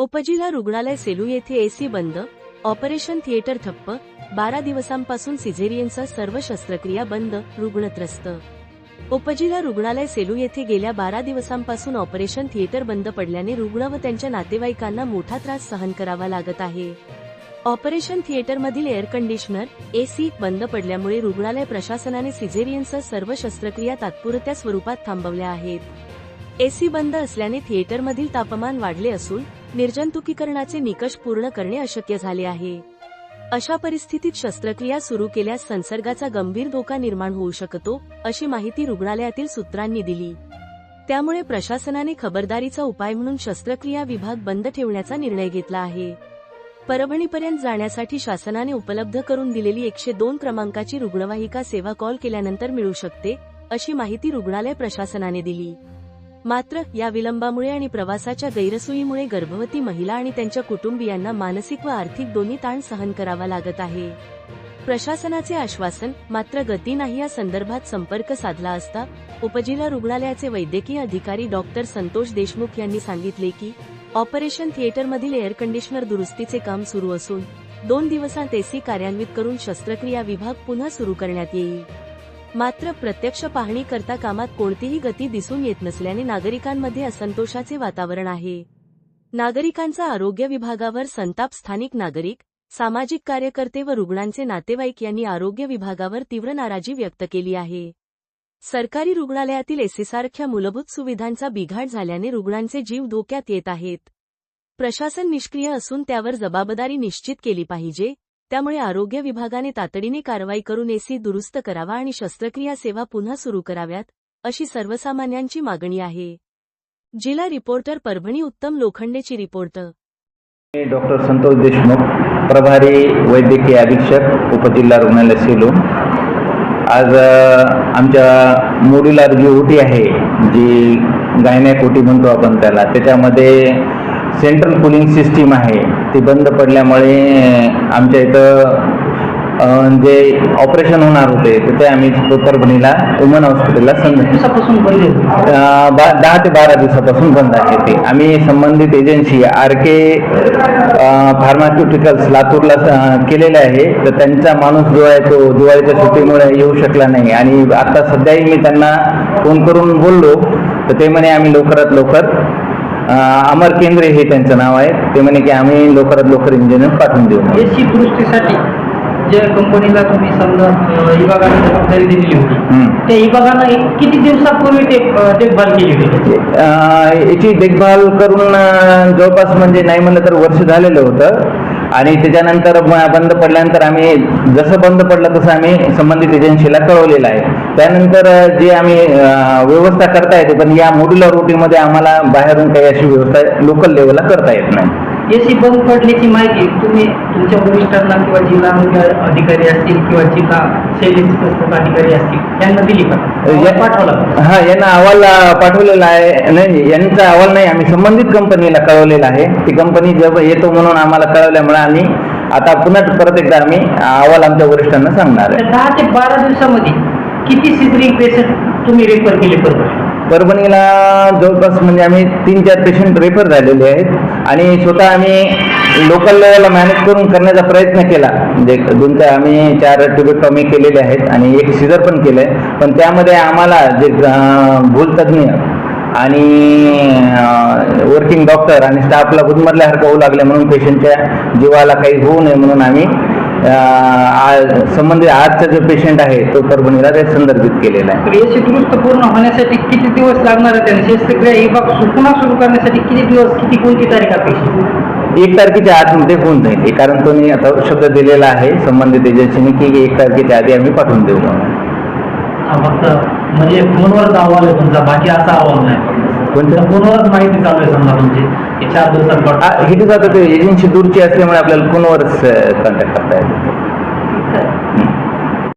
उपजिल्हा रुग्णालय सेलू येथे एसी बंद ऑपरेशन थिएटर ठप्प बारा दिवसांपासून सिझेरियनचा सर्व शस्त्रक्रिया बंद रुग्णत्रस्त. उपजिल्हा रुग्णालय सेलू येथे गेल्या बारा दिवसांपासून ऑपरेशन थिएटर बंद पडल्याने रुग्ण व त्यांच्या नातेवाईकांना मोठा त्रास सहन करावा लागत आहे. ऑपरेशन थिएटरमधील एअर कंडिशनर एसी बंद पडल्यामुळे रुग्णालय प्रशासनाने सिझेरियनसह सर्व शस्त्रक्रिया तात्पुरत्या स्वरूपात थांबवल्या आहेत. एसी बंद असल्याने थिएटरमधील तापमान वाढले असून निर्जंतुकीकरणाचे निकष पूर्ण करणे अशक्य झाले आहे. अशा परिस्थितीत शस्त्रक्रिया सुरू केल्यास संसर्गाचा गंभीर धोका निर्माण होऊ शकतो अशी माहिती रुग्णालयातील सूत्रांनी दिली. त्यामुळे प्रशासनाने खबरदारीचा उपाय म्हणून शस्त्रक्रिया विभाग बंद ठेवण्याचा निर्णय घेतला आहे. परभणीपर्यंत जाण्यासाठी शासनाने उपलब्ध करून दिलेली एकशे दोन क्रमांकाची रुग्णवाहिका सेवा कॉल केल्यानंतर मिळू शकते अशी माहिती रुग्णालय प्रशासनाने दिली. मात्र या विलंबामुळे आणि प्रवासाच्या गैरसोयीमुळे गर्भवती महिला आणि त्यांच्या कुटुंबियांना मानसिक व आर्थिक दोन्ही ताण सहन करावा लागत आहे. प्रशासनाचे आश्वासन मात्र गती नाही या संदर्भात संपर्क साधला असता उपजिल्हा रुग्णालयाचे वैद्यकीय अधिकारी डॉक्टर संतोष देशमुख यांनी सांगितले की ऑपरेशन थिएटरमधील एअर कंडिशनर दुरुस्तीचे काम सुरू असून दोन दिवसांत एसी कार्यान्वित करून शस्त्रक्रिया विभाग पुन्हा सुरू करण्यात येईल. मात्र प्रत्यक्ष पाहणी करता कामात कोणतीही गती दिसून येत नसल्याने नागरिकांमध्ये असंतोषाचे वातावरण आहे. नागरिकांचा आरोग्य विभागावर संताप स्थानिक नागरिक सामाजिक कार्यकर्ते व रुग्णांचे नातेवाईक यांनी आरोग्य विभागावर तीव्र नाराजी व्यक्त केली आहे. सरकारी रुग्णालयातील एसीसारख्या मूलभूत सुविधांचा बिघाड झाल्याने रुग्णांचे जीव धोक्यात येत आहेत. प्रशासन निष्क्रिय असून त्यावर जबाबदारी निश्चित केली पाहिजे त्यामुळे आरोग्य विभागाने तातडीने कारवाई करून एसी दुरुस्त करावा आणि शस्त्रक्रिया सेवा पुन्हा सुरू कराव्यात अशी सर्वसामान्यांची मागणी आहे. जिल्हा रिपोर्टर परभणी उत्तम लोखंडेची रिपोर्ट. डॉक्टर संतोष देशमुख प्रभारी वैद्यकीय अधीक्षक उपजिल्हा रुग्णालय सेलू आज आमच्या मोड्युलर जी ओटी आहे जी गायनॅक ओटी म्हणतो आपण त्याला त्याच्यामध्ये सेंट्रल कुलिंग सिस्टीम आहे. ती बंद पडल्यामुळे आमच्या इथं जे ऑपरेशन होणार होते तर ते आम्ही परभणीला वुमन हॉस्पिटलला बा दहा ते बारा दिवसापासून बंद आहे ते. आम्ही संबंधित एजन्सी आर के फार्मास्युटिकल्स लातूरला केलेले आहे. तर त्यांचा माणूस जो आहे तो दिवाळीच्या सुट्टीमुळे येऊ शकला नाही. आणि आता सध्याही मी त्यांना फोन करून बोललो. तर ते म्हणे आम्ही लवकरात लवकर अमर केंद्रे हे त्यांचं नाव आहे. ते म्हणे की आम्ही लवकरात लवकर इंजिनियर पाठवून देऊ एसी दुरुस्तीसाठी ज्या कंपनीला तुम्ही समजा विभागाने जबाबदारी दिलेली होती. त्या विभागानं किती दिवसापूर्वी ते देखभाल केली होती? याची देखभाल करून जवळपास म्हणजे नाही म्हणलं तर वर्ष झालेलं होतं. आणि त्याच्यानंतर बंद पडल्यानंतर आम्ही जसं बंद पडलं तसं आम्ही संबंधित एजन्सीला कळवलेलं आहे. त्यानंतर जे आम्ही व्यवस्था करता येते पण या मोड्युलर रुटीमध्ये आम्हाला बाहेरून काही अशी व्यवस्था लोकल लेवलला करता येत नाही. एसी बंद पडल्याची माहिती तुम्ही तुमच्या वरिष्ठांना किंवा जिल्हा अधिकारी असतील किंवा जिल्हा चिकित्सक अधिकारी असतील त्यांना दिली का? पाठवला? हा यांना अहवाल पाठवलेला आहे. नाही यांचा अहवाल नाही आम्ही संबंधित कंपनीला कळवलेला आहे. ती कंपनी जब येतो म्हणून आम्हाला कळवल्यामुळे आम्ही आता पुन्हा परत एकदा आम्ही अहवाल आमच्या वरिष्ठांना सांगणार आहे. दहा ते बारा दिवसामध्ये किती सिजरिंग पेशंट तुम्ही रेफर केले परभणी परभणीला जवळपास म्हणजे आम्ही तीन चार पेशंट रेफर झालेले आहेत. आणि स्वतः आम्ही लोकल लेवलला मॅनेज करून करण्याचा प्रयत्न केला. म्हणजे दोन चार आम्ही चार ट्युबेक्टॉमी केलेले आहेत आणि एक सिझर पण केलं आहे पण त्यामध्ये आम्हाला जे भूलतज्ञ आणि वर्किंग डॉक्टर आणि स्टाफला गुदमरल्यासारखं होऊ लागले म्हणून पेशंटच्या जीवाला काही होऊ नये म्हणून आम्ही संबंधित आजचा जो पेशंट आहे तो परभणीला ते संदर्भित केलेला आहे. तर एसी दुरुस्त पूर्ण होण्यासाठी किती दिवस लागणार आहे आणि शस्त्रक्रिया विभाग सु- पुन्हा सुरू करण्यासाठी किती दिवस किती कोणती तारीख अपेक्षित एक तारखेच्या आतमध्ये होऊन जाईल. हे कारण तो मी आता शब्द दिलेला आहे संबंधित एजन्सीने की एक तारखेच्या आधी आम्ही पाठवून देऊ म्हणून. फक्त म्हणजे फोनवरच अहवाल आहे तुमचा बाकी असा अहवाल नाही. फोनवरच माहिती चालू आहे समजा तुमची की चार दिवसात आ, पाठवा. हे कसं आता ते एजन्सी दूरची असल्यामुळे आपल्याला फोनवरच कॉन्टॅक्ट करता येतो? हं.